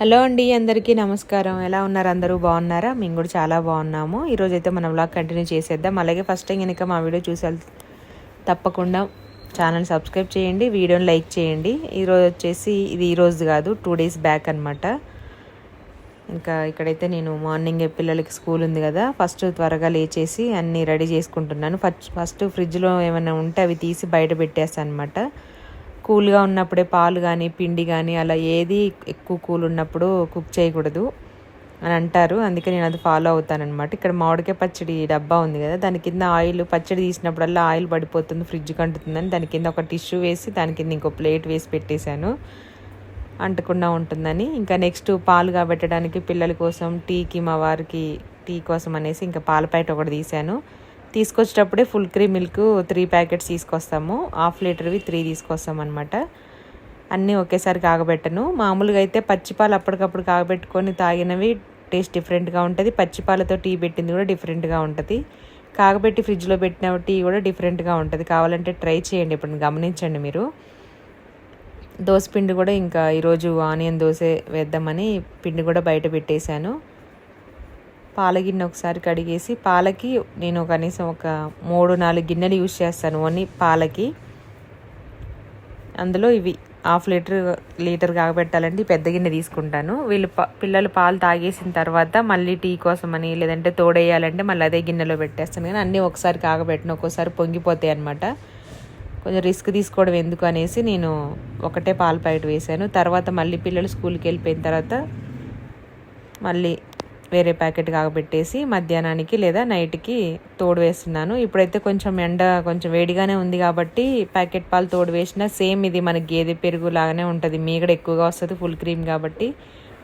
Hello అండి అందరికీ నమస్కారం. ఎలా ఉన్నారు? అందరూ బాగున్నారా? మేము కూడా చాలా బాగున్నాము. ఈరోజు అయితే మన బ్లాగ్ కంటిన్యూ చేసేద్దాం. అలాగే ఫస్ట్ టైం కనుక మా వీడియో చూసే తప్పకుండా ఛానల్ సబ్స్క్రైబ్ చేయండి వీడియోని లైక్ చేయండి. ఈరోజు వచ్చేసి ఇది ఈరోజు కాదు టూ డేస్ బ్యాక్ అనమాట ఇంకా ఇక్కడైతే నేను మార్నింగ్ పిల్లలకి స్కూల్ ఉంది కదా ఫస్ట్ త్వరగా లేచేసి అన్నీ రెడీ చేసుకుంటున్నాను. ఫస్ట్ ఫస్ట్ ఫ్రిడ్జ్లో ఏమైనా ఉంటే అవి తీసి బయట పెట్టేస్తాను అనమాట కూల్గా ఉన్నప్పుడే పాలు కానీ పిండి కానీ అలా ఏది ఎక్కువ కూల్ ఉన్నప్పుడు కుక్ చేయకూడదు అని అంటారు. అందుకే నేను అది ఫాలో అవుతానమాట ఇక్కడ మామిడికాయ పచ్చడి డబ్బా ఉంది కదా దాని కింద ఆయిల్ పచ్చడి తీసినప్పుడల్లా ఆయిల్ పడిపోతుంది ఫ్రిడ్జ్ కంటుతుందని దాని కింద ఒక టిష్యూ వేసి దాని కింద ఇంకో ప్లేట్ వేసి పెట్టేశాను. అంటకుండా ఉంటుందని. ఇంకా నెక్స్ట్ పాలు కాబెట్టడానికి పిల్లల కోసం టీకి మా వారికి టీ కోసం అనేసి ఇంకా పాల ప్యాకెట్ ఒకటి తీశాను. తీసుకొచ్చేటప్పుడే full cream milk three packets తీసుకొస్తాము. హాఫ్ లీటర్వి త్రీ తీసుకొస్తాం అనమాట అన్నీ ఒకేసారి కాగబెట్టను. మామూలుగా అయితే పచ్చిపాలు అప్పటికప్పుడు కాగబెట్టుకొని తాగినవి టేస్ట్ డిఫరెంట్గా ఉంటుంది. పచ్చిపాలతో టీ పెట్టింది కూడా డిఫరెంట్గా ఉంటుంది. కాగబెట్టి ఫ్రిడ్జ్లో పెట్టిన టీ కూడా డిఫరెంట్గా ఉంటుంది. కావాలంటే ట్రై చేయండి ఇప్పుడు గమనించండి మీరు. దోశ పిండి కూడా ఇంకా ఈరోజు ఆనియన్ దోశ వేద్దామని పిండి కూడా బయట పెట్టేశాను. పాల గిన్నె ఒకసారి కడిగేసి పాలకి నేను కనీసం ఒక మూడు నాలుగు గిన్నెలు యూజ్ చేస్తాను. ఓన్లీ పాలకి. అందులో ఇవి హాఫ్ లీటర్ లీటర్ కాగబెట్టాలంటే పెద్ద గిన్నె తీసుకుంటాను. వీళ్ళు పిల్లలు పాలు తాగేసిన తర్వాత మళ్ళీ టీ కోసమని లేదంటే తోడేయాలంటే మళ్ళీ అదే గిన్నెలో పెట్టేస్తాను. కానీ అన్నీ ఒకసారి కాగబెట్టిన ఒక్కోసారి పొంగిపోతాయి అనమాట కొంచెం రిస్క్ తీసుకోవడం ఎందుకు అనేసి నేను ఒకటే పాల ప్యాకెట్ వేశాను. తర్వాత మళ్ళీ పిల్లలు స్కూల్కి వెళ్ళిపోయిన తర్వాత మళ్ళీ వేరే ప్యాకెట్ కాగబెట్టేసి మధ్యాహ్నానికి లేదా నైట్కి తోడు వేస్తున్నాను. ఇప్పుడైతే కొంచెం ఎండ కొంచెం వేడిగానే ఉంది కాబట్టి ప్యాకెట్ పాలు తోడు వేసినా సేమ్ ఇది మన గేదె పెరుగు లాగానే ఉంటుంది. మీగడ ఎక్కువగా వస్తుంది ఫుల్ క్రీమ్ కాబట్టి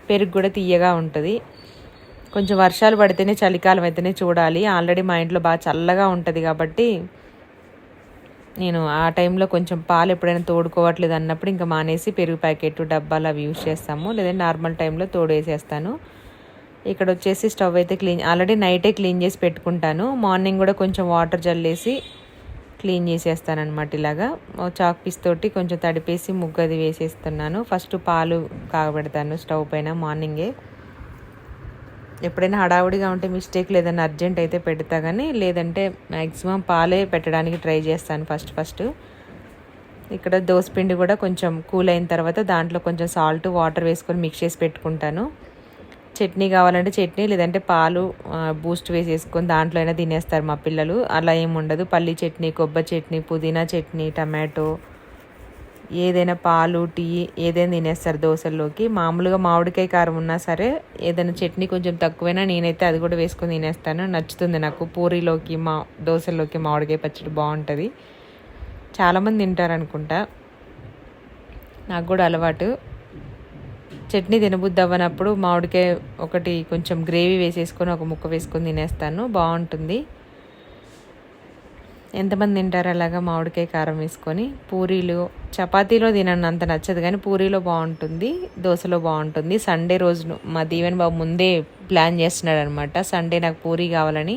పెరుగు కూడా తీయగా ఉంటుంది. కొంచెం వర్షాలు పడితేనే చలికాలం అయితేనే చూడాలి. ఆల్రెడీ మా ఇంట్లో బాగా చల్లగా ఉంటుంది కాబట్టి నేను ఆ టైంలో కొంచెం పాలు ఎప్పుడైనా తోడుకోవట్లేదు అన్నప్పుడు ఇంకా మానేసి పెరుగు ప్యాకెట్ డబ్బాలు అవి యూజ్ చేస్తాము. లేదంటే నార్మల్ టైంలో తోడు వేసేస్తాను. ఇక్కడ వచ్చేసి స్టవ్ అయితే క్లీన్ ఆల్రెడీ నైటే క్లీన్ చేసి పెట్టుకుంటాను. మార్నింగ్ కూడా కొంచెం వాటర్ జల్లేసి క్లీన్ చేసేస్తానమాట ఇలాగా. చాక్ పీస్ తోటి కొంచెం తడిపేసి ముగ్గు అది వేసేస్తున్నాను. ఫస్ట్ పాలు కాగబెడతాను స్టవ్ పైన మార్నింగే. ఎప్పుడైనా హడావుడిగా ఉంటే మిస్టేక్ లేదన్నా అర్జెంట్ అయితే పెడతా కానీ లేదంటే మ్యాక్సిమం పాలే పెట్టడానికి ట్రై చేస్తాను ఫస్ట్ ఫస్ట్. ఇక్కడ దోసపిండి కూడా కొంచెం కూల్ అయిన తర్వాత దాంట్లో కొంచెం సాల్ట్ వాటర్ వేసుకొని మిక్స్ చేసి పెట్టుకుంటాను. చట్నీ కావాలంటే చట్నీ లేదంటే పాలు బూస్ట్ వేసేసుకొని దాంట్లో అయినా తినేస్తారు మా పిల్లలు. అలా ఏమి ఉండదు. పల్లి చట్నీ కొబ్బరి చట్నీ పుదీనా చట్నీ టమాటో ఏదైనా పాలు టీ ఏదైనా తినేస్తారు దోశల్లోకి. మామూలుగా మామిడికాయ కారం ఉన్నా సరే ఏదైనా చట్నీ కొంచెం తక్కువైనా నేనైతే అది కూడా వేసుకొని తినేస్తాను. నచ్చుతుంది నాకు. పూరీలోకి మా దోశల్లోకి మామిడికాయ పచ్చడి బాగుంటుంది. చాలామంది తింటారు అనుకుంటా నాకు కూడా అలవాటు. చట్నీ తినబుద్ది అవ్వనప్పుడు మామిడికాయ ఒకటి కొంచెం గ్రేవీ వేసేసుకొని ఒక ముక్క వేసుకొని తినేస్తాను. బాగుంటుంది. ఎంతమంది తింటారు అలాగా మామిడికాయ కారం వేసుకొని? పూరీలు చపాతీలో తినను అంత నచ్చదు కానీ పూరీలో బాగుంటుంది దోశలో బాగుంటుంది. సండే రోజు మా దీవెన్ బాబు ముందే ప్లాన్ చేస్తున్నాడు అనమాట సండే నాకు పూరీ కావాలని.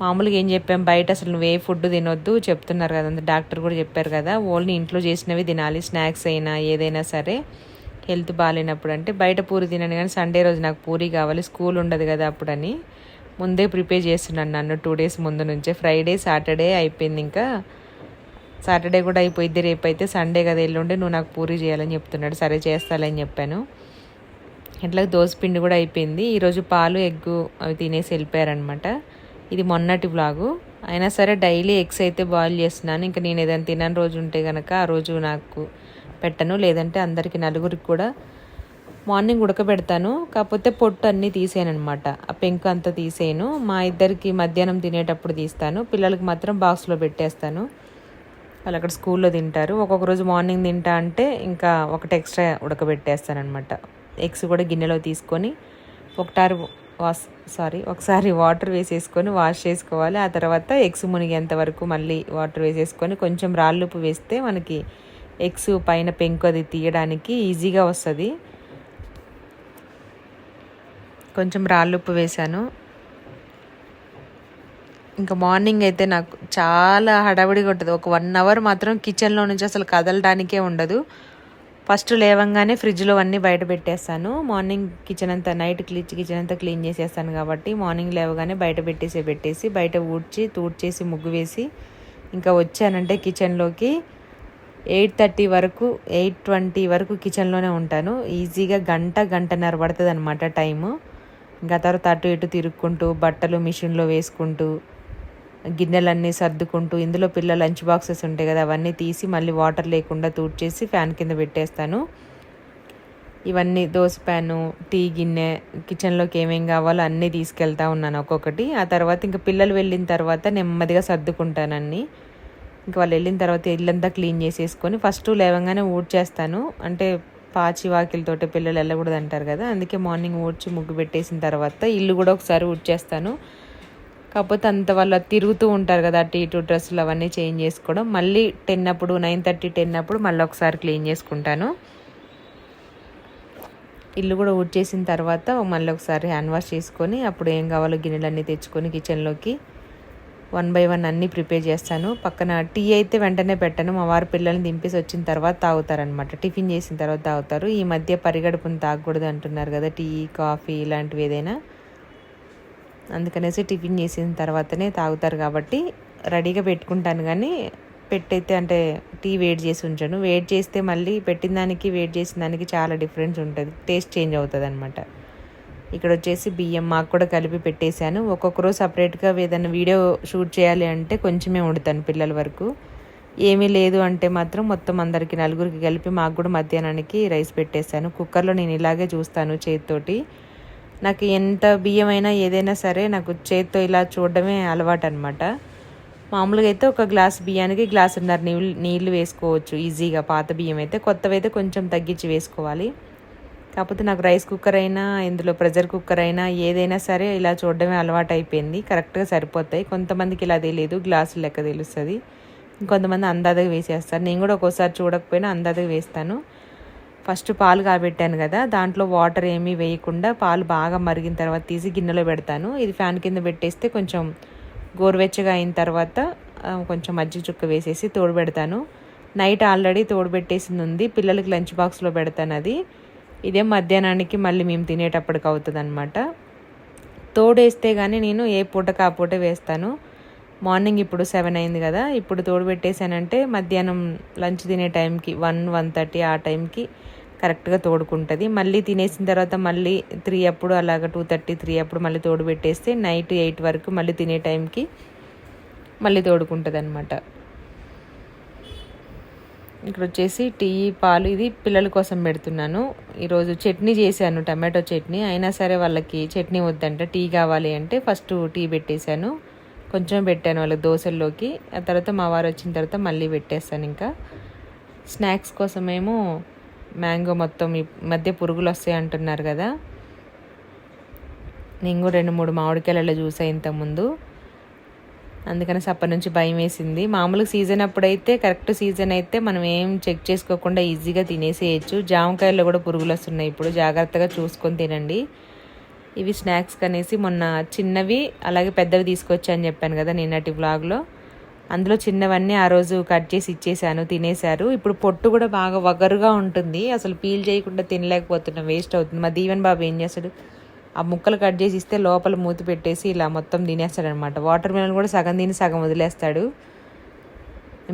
మామూలుగా ఏం చెప్పాం? బయట అసలు నువ్వు ఏ ఫుడ్ తినొద్దు చెప్తున్నారు కదా డాక్టర్ కూడా చెప్పారు కదా ఓన్లీ ఇంట్లో చేసినవి తినాలి స్నాక్స్ అయినా ఏదైనా సరే. హెల్త్ బాగాలేనప్పుడు అంటే బయట పూరి తినను కానీ సండే రోజు నాకు పూరి కావాలి స్కూల్ ఉండదు కదా అప్పుడని. ముందే ప్రిపేర్ చేస్తున్నాను నన్ను టూ డేస్ ముందు నుంచే. ఫ్రైడే సాటర్డే అయిపోయింది ఇంకా. సాటర్డే కూడా అయిపోయింది రేపు అయితే సండే కదా ఎల్లుండి నువ్వు నాకు పూరి చేయాలని చెప్తున్నాడు. సరే చేస్తాలని చెప్పాను. ఇట్లా పిండి కూడా అయిపోయింది. ఈరోజు పాలు ఎగ్గు అవి తినేసి వెళ్ళిపోయారనమాట ఇది మొన్నటి బ్లాగు అయినా సరే డైలీ ఎగ్స్ అయితే బాయిల్ చేస్తున్నాను. ఇంకా నేను ఏదైనా తినని రోజు ఉంటే కనుక ఆ రోజు నాకు పెట్టను లేదంటే అందరికి నలుగురికి కూడా మార్నింగ్ ఉడకబెడతాను. కాకపోతే పొట్టు అన్నీ తీసాను అనమాట ఆ పెంకు అంతా తీసేయను. మా ఇద్దరికి మధ్యాహ్నం తినేటప్పుడు తీస్తాను. పిల్లలకి మాత్రం బాక్స్లో పెట్టేస్తాను. వాళ్ళు అక్కడ స్కూల్లో తింటారు. ఒక్కొక్క రోజు మార్నింగ్ తింటా అంటే ఇంకా ఒకటి ఎక్స్ట్రా ఉడకబెట్టేస్తానమాట ఎగ్స్ కూడా గిన్నెలో తీసుకొని ఒకటారు వాష్ సారీ ఒకసారి వాటర్ వేసేసుకొని వాష్ చేసుకోవాలి. ఆ తర్వాత ఎగ్స్ మునిగేంత వరకు మళ్ళీ వాటర్ వేసేసుకొని కొంచెం రాళ్ళుప్పు వేస్తే మనకి ఎగ్స్ పైన పెంకు అది తీయడానికి ఈజీగా వస్తుంది. కొంచెం రాళ్ళుప్పు వేశాను. ఇంకా మార్నింగ్ అయితే నాకు చాలా హడావిడిగా ఉంటుంది. ఒక వన్ అవర్ మాత్రం కిచెన్లో నుంచి అసలు కదలడానికే ఉండదు. ఫస్ట్ లేవంగానే ఫ్రిడ్జ్లో అన్నీ బయట పెట్టేస్తాను. మార్నింగ్ కిచెన్ అంతా నైట్ క్లీచ్ కిచెన్ అంతా క్లీన్ చేసేస్తాను కాబట్టి మార్నింగ్ లేవగానే బయట పెట్టేసి పెట్టేసి బయట ఊడ్చి తూడ్చేసి ముగ్గు వేసి ఇంకా వచ్చానంటే కిచెన్లోకి. ఎయిట్ థర్టీ వరకు ఎయిట్ ట్వంటీ వరకు కిచెన్లోనే ఉంటాను. ఈజీగా గంట గంటన్నర పడుతుంది అనమాట టైము. ఇంకా తర్వాత అటు ఇటు తిరుక్కుంటూ బట్టలు మిషన్లో వేసుకుంటూ గిన్నెలన్నీ సర్దుకుంటూ ఇందులో పిల్లల లంచ్ బాక్సెస్ ఉంటాయి కదా అవన్నీ తీసి మళ్ళీ వాటర్ లేకుండా తూడ్చేసి ఫ్యాన్ కింద పెట్టేస్తాను. ఇవన్నీ దోశ ప్యాను టీ గిన్నె కిచెన్లోకి ఏమేం కావాలో అన్నీ తీసుకెళ్తా ఉన్నాను ఒక్కొక్కటి. ఆ తర్వాత ఇంకా పిల్లలు వెళ్ళిన తర్వాత నెమ్మదిగా సర్దుకుంటానన్నీ ఇంకా వాళ్ళు వెళ్ళిన తర్వాత ఇల్లంతా క్లీన్ చేసేసుకొని ఫస్ట్ లేవగానే ఊడ్చేస్తాను. అంటే పాచి వాకిలతోటి పిల్లలు వెళ్ళకూడదు అంటారు కదా అందుకే మార్నింగ్ ఊడ్చి ముగ్గు పెట్టేసిన తర్వాత ఇల్లు కూడా ఒకసారి ఊడ్చేస్తాను. కాకపోతే అంత వాళ్ళు తిరుగుతూ ఉంటారు కదా అటు ఇటు డ్రెస్సులు అవన్నీ చేంజ్ చేసుకోవడం. మళ్ళీ టెన్ అప్పుడు నైన్ థర్టీ టెన్ అప్పుడు మళ్ళీ ఒకసారి క్లీన్ చేసుకుంటాను. ఇల్లు కూడా ఊడ్చేసిన తర్వాత మళ్ళీ ఒకసారి హ్యాండ్ వాష్ చేసుకొని అప్పుడు ఏం కావాలో గిన్నెలన్నీ తెచ్చుకొని కిచెన్లోకి వన్ బై వన్ అన్నీ ప్రిపేర్ చేస్తాను. పక్కన టీ అయితే వెంటనే పెట్టను. మా వారు పిల్లల్ని దింపేసి వచ్చిన తర్వాత తాగుతారనమాట టిఫిన్ చేసిన తర్వాత తాగుతారు. ఈ మధ్య పరిగడుపుని తాగకూడదు అంటున్నారు కదా టీ కాఫీ ఇలాంటివి ఏదైనా. అందుకనేసి టిఫిన్ చేసిన తర్వాతనే తాగుతారు కాబట్టి రెడీగా పెట్టుకుంటాను కానీ పెట్టయితే అంటే టీ వేడి చేసి ఉంచాను. వేడి చేస్తే మళ్ళీ పెట్టిన దానికి వేడి చేసిన దానికి చాలా డిఫరెన్స్ ఉంటుంది. టేస్ట్ చేంజ్ అవుతుంది అనమాట ఇక్కడ వచ్చేసి బియ్యం మాకు కూడా కలిపి పెట్టేశాను. ఒక్కొక్కరు సపరేట్గా ఏదైనా వీడియో షూట్ చేయాలి అంటే కొంచెమే వండుతాను పిల్లల వరకు. ఏమీ లేదు అంటే మాత్రం మొత్తం అందరికి నలుగురికి కలిపి మాకు కూడా మధ్యాహ్నానికి రైస్ పెట్టేశాను. కుక్కర్లో నేను ఇలాగే చూస్తాను చేతితోటి. నాకు ఎంత బియ్యం అయినా ఏదైనా సరే నాకు చేత్తో ఇలా చూడడమే అలవాటు అనమాట మామూలుగా అయితే ఒక గ్లాస్ బియ్యానికి గ్లాసున్నర నీళ్ళు నీళ్ళు వేసుకోవచ్చు. ఈజీగా పాత బియ్యం అయితే కొత్తవి అయితే కొంచెం తగ్గించి వేసుకోవాలి. కాకపోతే నాకు రైస్ కుక్కర్ అయినా ఇందులో ప్రెషర్ కుక్కర్ అయినా ఏదైనా సరే ఇలా చూడడమే అలవాటు అయిపోయింది కరెక్ట్గా సరిపోతాయి. కొంతమందికి ఇలా తెలియదు గ్లాసులు లెక్క తెలుస్తుంది. ఇంకొంతమంది అందాదగా వేసేస్తారు. నేను కూడా ఒక్కోసారి చూడకపోయినా అందాదగా వేస్తాను. ఫస్ట్ పాలు కాబెట్టాను కదా దాంట్లో వాటర్ ఏమీ వేయకుండా పాలు బాగా మరిగిన తర్వాత తీసి గిన్నెలో పెడతాను. ఇది ఫ్యాన్ కింద పెట్టేస్తే కొంచెం గోరువెచ్చగా అయిన తర్వాత కొంచెం మజ్జిగ చుక్క వేసేసి తోడు పెడతాను. నైట్ ఆల్రెడీ తోడు పెట్టేసింది ఉంది. పిల్లలకి లంచ్ బాక్స్లో పెడతాను అది. ఇదే మధ్యాహ్నానికి మళ్ళీ మేము తినేటప్పటికి అవుతుంది అనమాట తోడేస్తే కానీ నేను ఏ పూటకు ఆ పూట వేస్తాను. మార్నింగ్ ఇప్పుడు సెవెన్ అయింది కదా ఇప్పుడు తోడు పెట్టేశానంటే మధ్యాహ్నం లంచ్ తినే టైంకి వన్ వన్ థర్టీ ఆ టైంకి కరెక్ట్గా తోడుకుంటుంది. మళ్ళీ తినేసిన తర్వాత మళ్ళీ త్రీ అప్పుడు అలాగ టూ థర్టీ త్రీ అప్పుడు మళ్ళీ తోడు పెట్టేస్తే నైట్ ఎయిట్ వరకు మళ్ళీ తినే టైంకి మళ్ళీ తోడుకుంటుంది అనమాట ఇక్కడ వచ్చేసి టీ పాలు ఇది పిల్లల కోసం పెడుతున్నాను. ఈరోజు చట్నీ చేశాను టమాటో చట్నీ. అయినా సరే వాళ్ళకి చట్నీ వద్దంటే టీ కావాలి అంటే ఫస్ట్ టీ పెట్టేశాను. కొంచెం పెట్టాను వాళ్ళకి దోశల్లోకి. ఆ తర్వాత మా వారు వచ్చిన తర్వాత మళ్ళీ పెట్టేస్తాను ఇంకా. స్నాక్స్ కోసమేమో మ్యాంగో మొత్తం ఈ మధ్య పురుగులు వస్తాయి అంటున్నారు కదా. నేను కూడా రెండు మూడు మామిడికాయలలో చూసా ఇంతకుముందు. అందుకనే అప్పటి నుంచి భయం వేసింది. మామూలుగా సీజన్ అప్పుడైతే కరెక్ట్ సీజన్ అయితే మనం ఏం చెక్ చేసుకోకుండా ఈజీగా తినేసేయచ్చు. జామకాయల్లో కూడా పురుగులు వస్తున్నాయి ఇప్పుడు. జాగ్రత్తగా చూసుకొని తినండి. ఇవి స్నాక్స్ కనేసి మొన్న చిన్నవి అలాగే పెద్దవి తీసుకొచ్చా అని చెప్పాను కదా నిన్నటి వ్లాగ్లో అందులో చిన్నవన్నీ ఆ రోజు కట్ చేసి ఇచ్చేసాను తినేశారు. ఇప్పుడు పొట్టు కూడా బాగా వగరుగా ఉంటుంది. అసలు పీల్ చేయకుండా తినలేకపోతున్నాం వేస్ట్ అవుతుంది. మా దీవెన్ బాబు ఏం చేస్తాడు? ఆ ముక్కలు కట్ చేసి ఇస్తే లోపల మూతి పెట్టేసి ఇలా మొత్తం తినేస్తాడనమాట వాటర్ మిలన్ కూడా సగం తిని సగం వదిలేస్తాడు.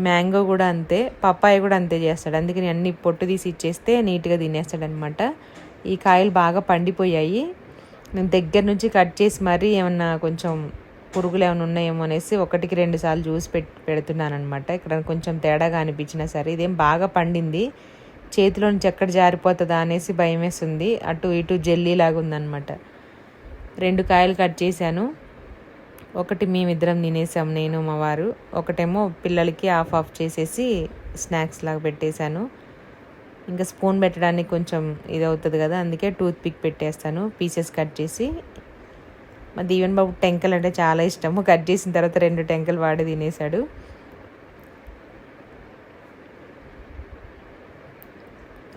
మ్యాంగో కూడా అంతే పప్పాయ కూడా అంతే చేస్తాడు. అందుకని అన్ని పొట్టు తీసి ఇచ్చేస్తే నీట్గా తినేస్తాడనమాట ఈ కాయలు బాగా పండిపోయాయి. నేను దగ్గర నుంచి కట్ చేసి మరీ ఏమన్నా కొంచెం పురుగులు ఏమైనా ఉన్నాయేమో అనేసి ఒకటికి రెండు సార్లు జ్యూస్ పెట్టి పెడుతున్నాను అనమాట ఇక్కడ కొంచెం తేడాగా అనిపించినా సరే ఇదేం బాగా పండింది. చేతిలో నుంచి ఎక్కడ జారిపోతుందా అనేసి భయం వేస్తుంది అటు ఇటు జెల్లీ లాగా ఉందన్నమాట. రెండు కాయలు కట్ చేశాను. ఒకటి మేమిద్దరం తినేసాం నేను మా వారు. ఒకటేమో పిల్లలకి ఆఫ్ ఆఫ్ చేసేసి స్నాక్స్ లాగా పెట్టేశాను. ఇంకా స్పూన్ పెట్టడానికి కొంచెం ఇది అవుతుంది కదా అందుకే టూత్ పిక్ పెట్టేస్తాను పీసెస్ కట్ చేసి. మా దీవెన్ బాబు టెంకలు అంటే చాలా ఇష్టము కట్ చేసిన తర్వాత రెండు టెంకలు వాడి తినేశాడు.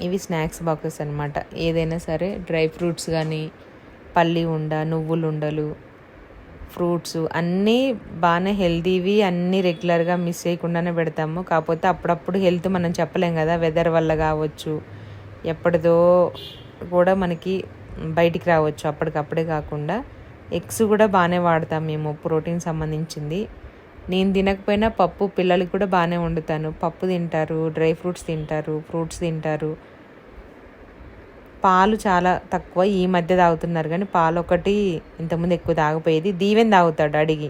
ఇవి స్నాక్స్ బాక్సెస్ అనమాట ఏదైనా సరే డ్రై ఫ్రూట్స్ కానీ పల్లి ఉండ నువ్వులు ఉండలు ఫ్రూట్స్ అన్నీ బాగానే హెల్తీవి అన్నీ రెగ్యులర్గా మిస్ చేయకుండానే పెడతాము. కాకపోతే అప్పుడప్పుడు హెల్త్ మనం చెప్పలేం కదా వెదర్ వల్ల కావచ్చు ఎప్పటిదో కూడా మనకి బయటికి రావచ్చు. అప్పటికప్పుడే కాకుండా ఎగ్స్ కూడా బాగానే వాడతాం మేము ప్రోటీన్ సంబంధించింది. నేను తినకపోయినా పప్పు పిల్లలకి కూడా బాగానే వండుతాను. పప్పు తింటారు డ్రై ఫ్రూట్స్ తింటారు ఫ్రూట్స్ తింటారు. పాలు చాలా తక్కువ ఈ మధ్య తాగుతున్నారు కానీ పాలు ఒకటి ఇంతకుముందు ఎక్కువ తాగిపోయేది. దీవెన తాగుతాడు అడిగి.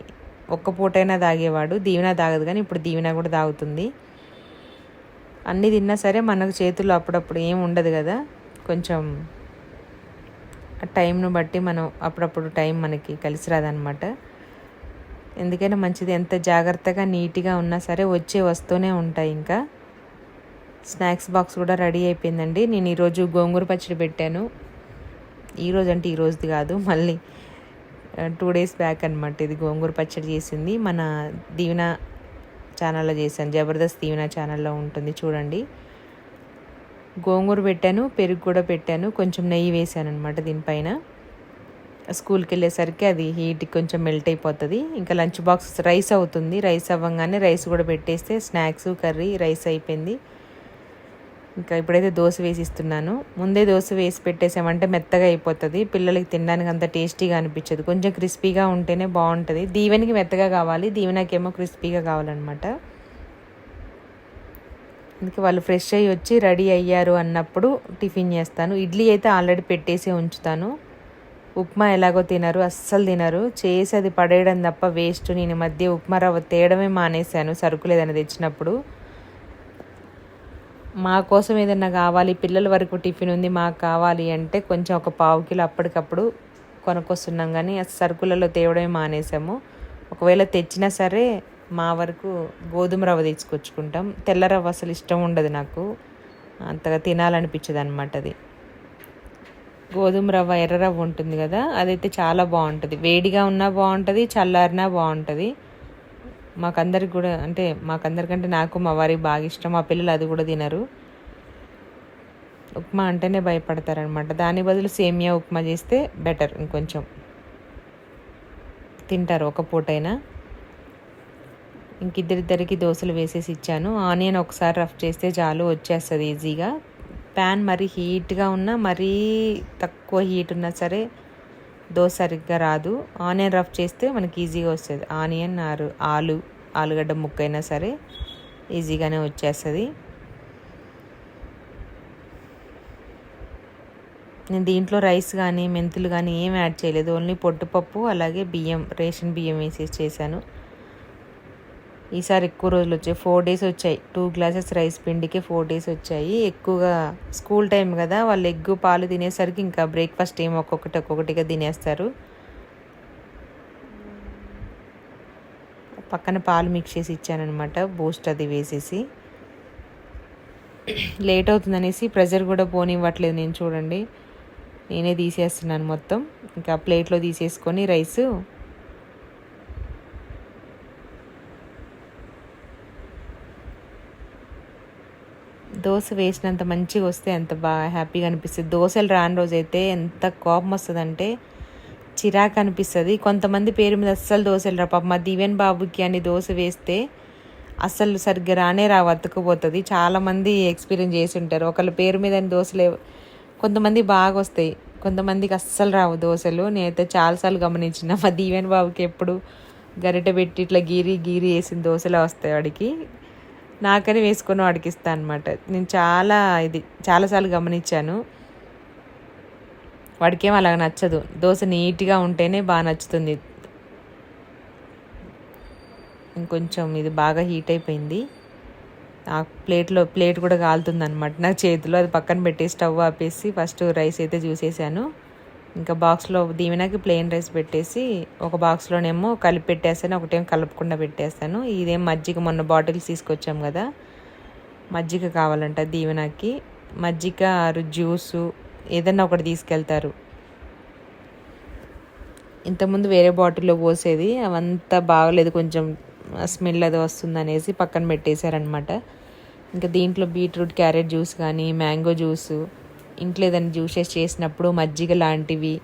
ఒక్క పూటైనా తాగేవాడు. దీవెన తాగదు కానీ ఇప్పుడు దీవెన కూడా తాగుతుంది. అన్నీ తిన్నా సరే మనకు చేతుల్లో అప్పుడప్పుడు ఏం ఉండదు కదా. కొంచెం ఆ టైంను బట్టి మనం అప్పుడప్పుడు టైం మనకి కలిసి రాదనమాట ఎందుకైనా మంచిది. ఎంత జాగ్రత్తగా నీట్గా ఉన్నా సరే వచ్చే వస్తూనే ఉంటాయి ఇంకా. స్నాక్స్ బాక్స్ కూడా రెడీ అయిపోయిందండి. నేను ఈరోజు గోంగూర పచ్చడి పెట్టాను. ఈరోజు అంటే ఈరోజుది కాదు మళ్ళీ టూ డేస్ బ్యాక్ అనమాట ఇది గోంగూర పచ్చడి చేసింది. మన దీవెన ఛానల్లో చేశాను. జబర్దస్త్ దీవెన ఛానల్లో ఉంటుంది చూడండి. గోంగూర పెట్టాను పెరుగు కూడా పెట్టాను కొంచెం నెయ్యి వేసాను అనమాట దీనిపైన. స్కూల్కి వెళ్ళేసరికి అది హీట్ కొంచెం మెల్ట్ అయిపోతుంది. ఇంకా లంచ్ బాక్స్ రైస్ అవుతుంది. రైస్ అవ్వగానే రైస్ కూడా పెట్టేస్తే స్నాక్స్ కర్రీ రైస్ అయిపోయింది. ఇంకా ఇప్పుడైతే దోశ వేసి ఇస్తున్నాను ముందే దోశ వేసి పెట్టేసామంటే మెత్తగా అయిపోతుంది. పిల్లలకి తినడానికి అంత టేస్టీగా అనిపించదు. కొంచెం క్రిస్పీగా ఉంటేనే బాగుంటుంది. దీవెనికి మెత్తగా కావాలి. దీవెనకేమో క్రిస్పీగా కావాలన్నమాట. అందుకే వాళ్ళు ఫ్రెష్ అయ్యి వచ్చి రెడీ అయ్యారు అన్నప్పుడు టిఫిన్ చేస్తాను. ఇడ్లీ అయితే ఆల్రెడీ పెట్టేసి ఉంచుతాను. ఉప్మా ఎలాగో తినరు అస్సలు తినరు. చేసి అది పడేయడం తప్ప వేస్ట్. నేను మధ్య ఉప్మా రవ్వ తేయడమే మానేశాను. సరుకులేదని తెచ్చినప్పుడు. మా కోసం ఏదైనా కావాలి పిల్లల వరకు టిఫిన్ ఉంది మాకు కావాలి అంటే కొంచెం ఒక పావు కిలో అప్పటికప్పుడు కొనుక్కొస్తున్నాం కానీ సరుకులలో తేవడమే మానేసాము. ఒకవేళ తెచ్చినా సరే మా వరకు గోధుమ రవ్వ తెచ్చుకొచ్చుకుంటాం తెల్ల రవ్వ అసలు ఇష్టం ఉండదు నాకు. అంతగా తినాలనిపించదు అనమాట అది. గోధుమ రవ్వ ఎర్ర రవ్వ ఉంటుంది కదా అదైతే చాలా బాగుంటుంది. వేడిగా ఉన్నా బాగుంటుంది చల్లారినా బాగుంటుంది. మాకందరికి కూడా అంటే మాకందరికంటే నాకు మా వారికి బాగా ఇష్టం. మా పిల్లలు అది కూడా తినరు. ఉప్మా అంటేనే భయపడతారనమాట దాని బదులు సేమియా ఉప్మా చేస్తే బెటర్ ఇంకొంచెం. తింటారు ఒక పూటైనా. ఇంకిద్దరిద్దరికి దోశలు వేసేసి ఇచ్చాను. ఆనియన్ ఒకసారి రఫ్ చేస్తే చాలు వచ్చేస్తుంది ఈజీగా. ప్యాన్ మరీ హీట్గా ఉన్నా మరీ తక్కువ హీట్ ఉన్నా సరే దోశ సరిగ్గా రాదు. ఆనియన్ రఫ్ చేస్తే మనకి ఈజీగా వస్తుంది. ఆనియన్ ఆరు ఆలు ఆలుగడ్డ ముక్క అయినా సరే ఈజీగానే వచ్చేస్తుంది. నేను దీంట్లో రైస్ కానీ మెంతులు కానీ ఏం యాడ్ చేయలేదు. ఓన్లీ పొట్టుపప్పు అలాగే బియ్యం రేషన్ బియ్యం వేసేసి చేశాను. ఈసారి ఎక్కువ రోజులు వచ్చాయి. ఫోర్ డేస్ వచ్చాయి. టూ గ్లాసెస్ రైస్ పిండికి ఫోర్ డేస్ వచ్చాయి. ఎక్కువగా స్కూల్ టైం కదా వాళ్ళు ఎగ్గు పాలు తినేసరికి ఇంకా బ్రేక్ఫాస్ట్ ఏం ఒక్కొక్కటి ఒక్కొక్కటిగా తినేస్తారు. పక్కన పాలు మిక్స్ చేసి ఇచ్చానమాట బూస్ట్ అది వేసేసి. లేట్ అవుతుందనేసి ప్రెజర్ కూడా పోనివ్వట్లేదు నేను చూడండి. నేనే తీసేస్తున్నాను మొత్తం. ఇంకా ప్లేట్లో తీసేసుకొని రైస్ దోశ వేసినంత మంచిగా వస్తే ఎంత బాగా హ్యాపీగా అనిపిస్తుంది. దోశలు రాని రోజైతే ఎంత కోపం వస్తుందంటే చిరాకు అనిపిస్తుంది. కొంతమంది పేరు మీద అస్సలు దోశలు రా పాప. మా దివ్యన్ బాబుకి అని దోశ వేస్తే అస్సలు సరిగ్గా రానే రా వత్తుకుపోతుంది చాలామంది ఎక్స్పీరియన్స్ చేసి ఉంటారు. ఒకళ్ళ పేరు మీద దోశలు కొంతమంది బాగా వస్తాయి. కొంతమందికి అస్సలు రావు దోశలు. నేనైతే చాలాసార్లు గమనించిన మా దీవెన్ బాబుకి ఎప్పుడు గరిటె పెట్టి ఇట్లా గీరి గీరి వేసిన దోశలు వస్తాయి వాడికి. నాకని వేసుకొని వాడికి ఇస్తాను అనమాట నేను చాలా ఇది చాలాసార్లు గమనించాను. వాడికి ఏం అలాగ నచ్చదు. దోశ నీట్గా ఉంటేనే బాగా నచ్చుతుంది. ఇంకొంచెం ఇది బాగా హీట్ అయిపోయింది. ఆ ప్లేట్లో ప్లేట్ కూడా కాలుతుంది అనమాట నా చేతిలో. అది పక్కన పెట్టి స్టవ్ ఆపేసి ఫస్ట్ రైస్ అయితే చూసేసాను. ఇంకా బాక్స్లో దీవెనకి ప్లెయిన్ రైస్ పెట్టేసి ఒక బాక్స్లోనేమో కలిపి పెట్టేస్తాను ఒకటేమో కలపకుండా పెట్టేస్తాను. ఇదేం మజ్జిగ మొన్న బాటిల్స్ తీసుకొచ్చాం కదా మజ్జిగ కావాలంట దీవెనకి. మజ్జిగ జ్యూసు ఏదన్నా ఒకటి తీసుకెళ్తారు. ఇంతకుముందు వేరే బాటిల్లో పోసేది అవంతా బాగలేదు కొంచెం స్మెల్ అది వస్తుంది అనేసి పక్కన పెట్టేశారనమాట ఇంకా దీంట్లో బీట్రూట్ క్యారెట్ జ్యూస్ కానీ మ్యాంగో జ్యూసు ఇంట్లో ఏదైనా జ్యూసెస్ చేసినప్పుడు మజ్జిగ లాంటివి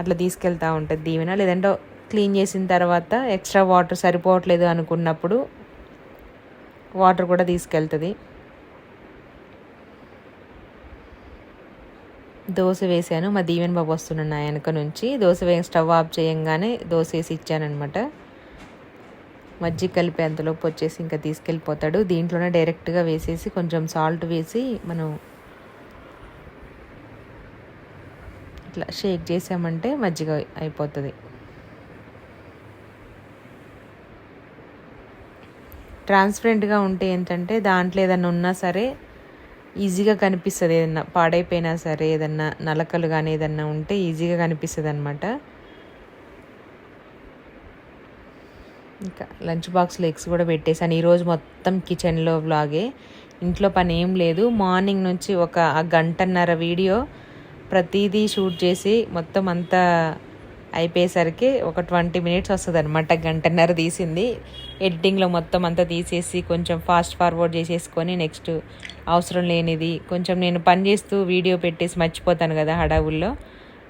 అట్లా తీసుకెళ్తూ ఉంటుంది దీవెన. లేదంటే క్లీన్ చేసిన తర్వాత ఎక్స్ట్రా వాటర్ సరిపోవట్లేదు అనుకున్నప్పుడు వాటర్ కూడా తీసుకెళ్తుంది. దోశ వేసాను. మా దీవెన్ బాబు వస్తున్నాను నా వెనక నుంచి. దోశ వే స్టవ్ ఆఫ్ చేయంగానే దోశ వేసి ఇచ్చానమాట మజ్జిగ కలిపి అంతలోపు వచ్చేసి ఇంకా తీసుకెళ్ళిపోతాడు. దీంట్లోనే డైరెక్ట్గా వేసేసి కొంచెం సాల్ట్ వేసి మనం ఇట్లా షేక్ చేసామంటే మజ్జిగ అయిపోతుంది. ట్రాన్స్పరెంట్గా ఉంటే ఏంటంటే దాంట్లో ఏదన్నా ఉన్నా సరే ఈజీగా కనిపిస్తుంది. ఏదన్నా పాడైపోయినా సరే ఏదన్నా నలకలు కానీ ఏదన్నా ఉంటే ఈజీగా కనిపిస్తుంది అనమాట ఇంకా లంచ్ బాక్స్లో ఎగ్స్ కూడా పెట్టేశాను. ఈరోజు మొత్తం కిచెన్లో వ్లాగే. ఇంట్లో పని ఏం లేదు. మార్నింగ్ నుంచి ఒక గంటన్నర వీడియో ప్రతిదీ షూట్ చేసి మొత్తం అంతా అయిపోయేసరికి ఒక ట్వంటీ మినిట్స్ వస్తుంది అనమాట గంటన్నర తీసింది. ఎడిటింగ్లో మొత్తం అంతా తీసేసి కొంచెం ఫాస్ట్ ఫార్వర్డ్ చేసేసుకొని నెక్స్ట్ అవసరం లేనిది కొంచెం నేను పని చేస్తూ వీడియో పెట్టేసి మర్చిపోతాను కదా హడావుల్లో.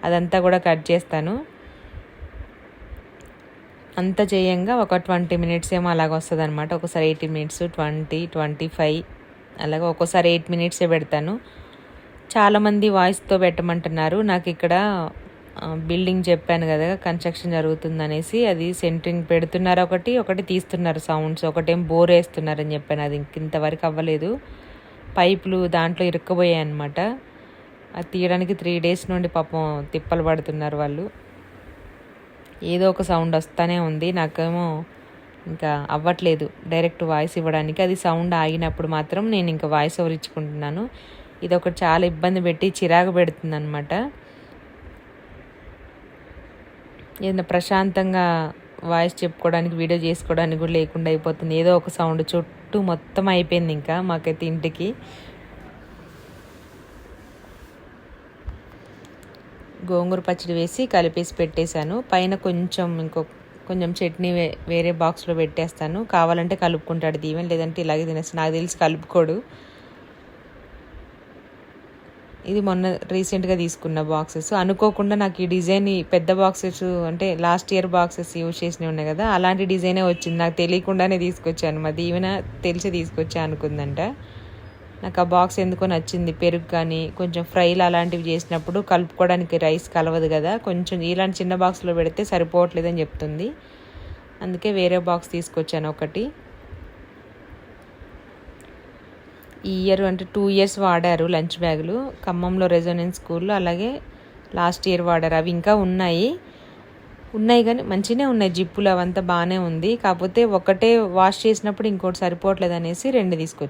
అదంతా కూడా కట్ చేస్తాను. అంత చేయంగా ఒక ట్వంటీ మినిట్స్ ఏమో అలాగ వస్తుంది అనమాట ఒకసారి eighty minutes twenty twenty five అలాగే ఒక్కోసారి ఎయిట్ మినిట్సే పెడతాను. చాలామంది వాయిస్తో పెట్టమంటున్నారు. నాకు ఇక్కడ బిల్డింగ్ చెప్పాను కదా కన్స్ట్రక్షన్ జరుగుతుంది అనేసి అది సెంటరింగ్ పెడుతున్నారు ఒకటి ఒకటి తీస్తున్నారు సౌండ్స్ ఒకటేం బోర్ వేస్తున్నారని చెప్పాను. అది ఇంతవరకు అవ్వలేదు. పైపులు దాంట్లో ఇరుక్కుపోయాయి అనమాట అది తీయడానికి త్రీ డేస్ నుండి పాపం తిప్పలు పడుతున్నారు వాళ్ళు. ఏదో ఒక సౌండ్ వస్తూనే ఉంది. నాకేమో ఇంకా అవ్వట్లేదు డైరెక్ట్ వాయిస్ ఇవ్వడానికి. అది సౌండ్ ఆగినప్పుడు మాత్రం నేను ఇంకా వాయిస్ ఓవర్ ఇచ్చుకుంటున్నాను. ఇది ఒకటి చాలా ఇబ్బంది పెట్టి చిరాకు పెడుతుంది అనమాట ఏదైనా ప్రశాంతంగా వాయిస్ చెప్పుకోవడానికి వీడియో చేసుకోవడానికి కూడా లేకుండా అయిపోతుంది. ఏదో ఒక సౌండ్ చుట్టూ మొత్తం అయిపోయింది ఇంకా మాకైతే ఇంటికి. గోంగూర పచ్చడి వేసి కలిపేసి పెట్టేశాను. పైన కొంచెం ఇంకో కొంచెం చట్నీ వేరే బాక్స్లో పెట్టేస్తాను. కావాలంటే కలుపుకుంటాడు దీవెన్ లేదంటే ఇలాగే తినేస్తాను నాకు తెలిసి కలుపుకోడు. ఇది మొన్న రీసెంట్గా తీసుకున్న బాక్సెస్. అనుకోకుండా నాకు ఈ డిజైన్ పెద్ద బాక్సెస్ అంటే లాస్ట్ ఇయర్ బాక్సెస్ యూజ్ చేసినవి ఉన్నాయి కదా అలాంటి డిజైనే వచ్చింది. నాకు తెలియకుండానే తీసుకొచ్చాను. మరి ఈవెన తెలిసి తీసుకొచ్చా అనుకుందంట. నాకు ఆ బాక్స్ ఎందుకో నచ్చింది. పెరుగు కానీ కొంచెం ఫ్రైలు అలాంటివి చేసినప్పుడు కలుపుకోవడానికి రైస్ కలవదు కదా కొంచెం ఇలాంటి చిన్న బాక్స్లో పెడితే సరిపోవట్లేదని చెప్తుంది. అందుకే వేరే బాక్స్ తీసుకొచ్చాను ఒకటి. ఈ ఇయర్ అంటే టూ ఇయర్స్ వాడారు లంచ్ బ్యాగులు. ఖమ్మంలో రెజోనెన్స్ స్కూల్లో అలాగే లాస్ట్ ఇయర్ వాడారు. అవి ఇంకా ఉన్నాయి. ఉన్నాయి కానీ మంచిగానే ఉన్నాయి. జిప్పులు అవంతా బాగానే ఉంది. కాకపోతే ఒకటే వాష్ చేసినప్పుడు ఇంకోటి సరిపోవట్లేదు అనేసి రెండు తీసుకొచ్చి